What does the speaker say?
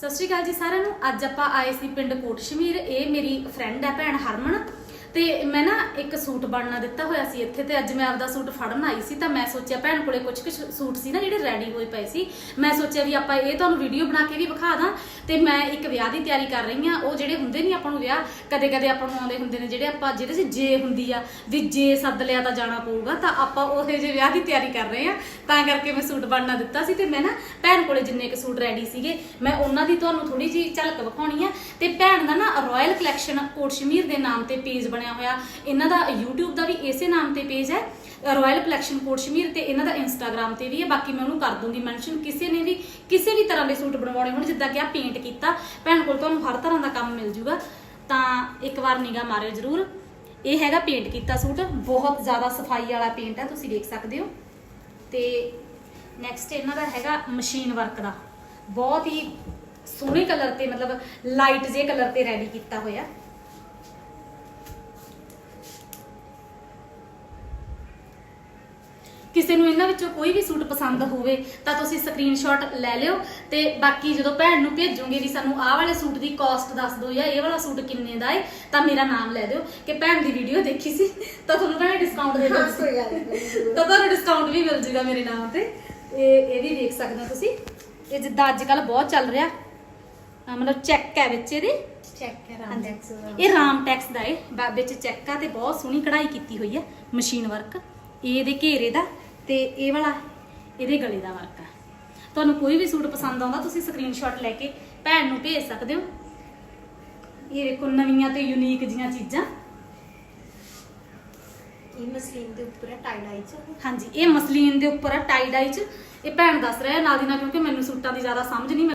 ਸਤਿ ਸ਼੍ਰੀ ਅਕਾਲ ਜੀ ਸਾਰਿਆਂ ਨੂੰ। ਅੱਜ ਆਪਾਂ ਆਏ ਸੀ ਪਿੰਡ ਕੋਟਸ਼ਮੀਰ। ਇਹ ਮੇਰੀ ਫਰੈਂਡ ਹੈ ਭੈਣ ਹਰਮਨ। ਤੇ ਮੈਂ ਨਾ ਇੱਕ ਸੂਟ ਬਣਨਾ ਦਿੱਤਾ ਹੋਇਆ ਸੀ ਇੱਥੇ ਤੇ ਅੱਜ ਮੈਂ ਆਪਦਾ ਸੂਟ ਫੜਨ ਆਈ ਸੀ ਤਾਂ ਮੈਂ ਸੋਚਿਆ ਭੈਣ ਕੋਲੇ ਕੁਝ ਕੁ ਸੂਟ ਸੀ ਨਾ ਜਿਹੜੇ ਰੈਡੀ ਹੋਏ ਪਏ ਸੀ। ਮੈਂ ਸੋਚਿਆ ਵੀ ਆਪਾਂ ਇਹ ਤੁਹਾਨੂੰ ਵੀਡੀਓ ਬਣਾ ਕੇ ਵੀ ਵਿਖਾ ਦਾਂ। ਤੇ ਮੈਂ ਇੱਕ ਵਿਆਹ ਦੀ ਤਿਆਰੀ ਕਰ ਰਹੀ ਆ ਉਹ ਜਿਹੜੇ ਹੁੰਦੇ ਨਹੀਂ ਆਪਾਂ ਨੂੰ ਵਿਆਹ ਕਦੇ ਕਦੇ ਆਪਾਂ ਨੂੰ ਆਉਂਦੇ ਹੁੰਦੇ ਨੇ ਜਿਹੜੇ ਆਪਾਂ, ਜਿਹਦੇ 'ਚ ਜੇ ਹੁੰਦੀ ਆ, ਵੀ ਜੇ ਸੱਦ ਲਿਆ ਤਾਂ ਜਾਣਾ ਪਊਗਾ, ਤਾਂ ਆਪਾਂ ਉਹੇ ਜਿਹੇ ਵਿਆਹ ਦੀ ਤਿਆਰੀ ਕਰ ਰਹੇ ਆ ਤਾਂ ਕਰਕੇ ਮੈਂ ਸੂਟ ਬਣਨਾ ਦਿੱਤਾ ਸੀ ਤੇ ਮੈਂ ਨਾ ਭੈਣ ਕੋਲੇ ਜਿੰਨੇ ਕੁ ਸੂਟ ਰੈਡੀ ਸੀਗੇ, ਮੈਂ ਉਹਨਾਂ ਦੀ ਤੁਹਾਨੂੰ ਥੋੜੀ ਜੀ ਝਲਕ ਵਿਖਾਉਣੀ ਆ। ਤੇ ਭੈਣ ਦਾ ਨਾ ਰਾਇਲ ਕਲੈਕਸ਼ਨ ਕੋਟਸ਼ਮੀਰ ਦੇ ਨਾਮ ਤੇ ਪੇਜ ਬਣਿਆ ਹੋਇਆ। ਇਹਨਾਂ ਦਾ YouTube ਦਾ ਵੀ ਇਸੇ ਨਾਮ ਤੇ ਪੇਜ ਹੈ। ਰਾਇਲ ਕਲੈਕਸ਼ਨ ਕੋਟਸ਼ਮੀਰ ਤੇ ਇਹਨਾਂ ਦਾ ਇੰਸਟਾਗ੍ਰam ਤੇ ਵੀ ਹੈ। ਬਾਕੀ ਮੈਂ ਉਹਨੂੰ ਕਰ ਦੂੰਗੀ ਮੈਂਸ਼ਨ ਕਿਸੇ ਨੇ ਵੀ, ਕਿਸੇ ਵੀ ਤਰ੍ਹਾਂ ਦੇ ਸੂਟ ਬਣਵਾਉਣੇ ਹੋਣ, ਜਿੱਦਾਂ ਕਿ ਆ ਪੇਂਟ ਕੀਤਾ, ਭੈਣ ਕੋਲ ਤੁਹਾਨੂੰ ਹਰ ਤਰ੍ਹਾਂ ਦਾ ਕੰਮ ਮਿਲ ਜੂਗਾ। ਤਾਂ ਇੱਕ ਵਾਰ ਨਿਗਾ ਮਾਰਿਓ ਜਰੂਰ। ਇਹ ਹੈਗਾ ਪੇਂਟ ਕੀਤਾ ਸੂਟ। ਬਹੁਤ ਜ਼ਿਆਦਾ ਸਫ਼ਾਈ ਵਾਲਾ ਪੇਂਟ ਹੈ, ਤੁਸੀਂ ਦੇਖ ਸਕਦੇ ਹੋ। ਤੇ ਨੈਕਸਟ ਇਹਨਾਂ ਦਾ ਹੈਗਾ ਮਸ਼ੀਨ ਵਰਕ ਦਾ। ਬਹੁਤ ਹੀ ਸੋਹਣੇ ਕਲਰ ਤੇ, ਮਤਲਬ ਲਾਈਟ ਜੇ ਕਲਰ ਤੇ ਰੈਡੀ ਕੀਤਾ ਹੋਇਆ। ਕਿਸੇ ਨੂੰ ਇਹਨਾਂ ਵਿੱਚੋਂ ਕੋਈ ਵੀ ਸੂਟ ਪਸੰਦ ਹੋਵੇ ਤਾਂ ਤੁਸੀਂ ਸਕਰੀਨਸ਼ਾਟ ਲੈ ਲਿਓ ਤੇ ਬਾਕੀ ਜਦੋਂ ਭੈਣ ਨੂੰ ਭੇਜੋਗੇ ਵੀ ਸਾਨੂੰ ਆਹ ਵਾਲੇ ਸੂਟ ਦੀ ਕਾਸਟ ਦੱਸ ਦਿਓ ਜਾਂ ਇਹ ਵਾਲਾ ਸੂਟ ਕਿੰਨੇ ਦਾ ਹੈ ਤਾਂ ਮੇਰਾ ਨਾਮ ਲੈ ਦਿਓ ਕਿ ਭੈਣ ਦੀ ਵੀਡੀਓ ਦੇਖੀ ਸੀ ਤਾਂ ਤੁਹਾਨੂੰ ਭੈਣ ਡਿਸਕਾਊਂਟ ਦੇ ਹਾਂ, ਦਿਓ ਕੋਈ ਗੱਲ ਨਹੀਂ ਤਾਂ ਤੁਹਾਨੂੰ ਡਿਸਕਾਊਂਟ ਵੀ ਮਿਲ ਜੂਗਾ ਮੇਰੇ ਨਾਮ ਤੇ। ਇਹ ਇਹ ਵੀ ਦੇਖ ਸਕਦੇ ਹੋ ਤੁਸੀਂ। ਇਹ ਜਿੱਦਾਂ ਅੱਜ ਕੱਲ ਬਹੁਤ ਚੱਲ ਰਿਹਾ। ਮਤਲਬ ਚੈੱਕ ਹੈ ਵਿੱਚ ਇਹਦੇ। ਚੈੱਕ ਕਰਾਂ ਹਾਂਜੀ। ਇਹ ਰਾਮ ਟੈਕਸ ਦਾ ਹੈ ਵਿੱਚ ਚੈੱਕ ਆ ਤੇ ਬਹੁਤ ਸੋਹਣੀ ਕਢਾਈ ਕੀਤੀ ਹੋਈ ਹੈ ਮਸ਼ੀਨ ਵਰਕ ਇਹ ਇਹਦੇ ਘੇਰੇ ਦਾ। ਤੇ ਇਹ ਵਾਲਾ ਇਹਦੇ ਗਲੇ ਦਾ ਵਰਕ ਆ। ਤੁਹਾਨੂੰ ਕੋਈ ਵੀ ਸੂਟ ਪਸੰਦ ਆਉਂਦਾ ਤੁਸੀਂ ਸਕਰੀਨਸ਼ਾਟ ਲੈ ਕੇ ਭੈਣ ਨੂੰ ਭੇਜ ਸਕਦੇ ਹੋ। ਇਹ ਦੇਖੋ ਨਵੀਆਂ ਤੇ ਯੂਨੀਕ ਜੀਆਂ ਚੀਜ਼ਾਂ। ਇਹ ਮਸਲੀਨ ਦੇ ਉੱਪਰ ਟਾਈ ਡਾਈ ਚ। ਹਾਂਜੀ ਇਹ ਮਸਲੀਨ ਦੇ ਉੱਪਰ ਟਾਈ ਡਾਈ ਚ। ਇਹ ਭੈਣ ਦੱਸ ਰਿਹਾ ਨਾਲ ਦੀ ਨਾਲ ਕਿਉਂਕਿ ਮੈਨੂੰ ਸੂਟਾਂ ਦੀ ਜ਼ਿਆਦਾ ਸਮਝ ਨਹੀਂ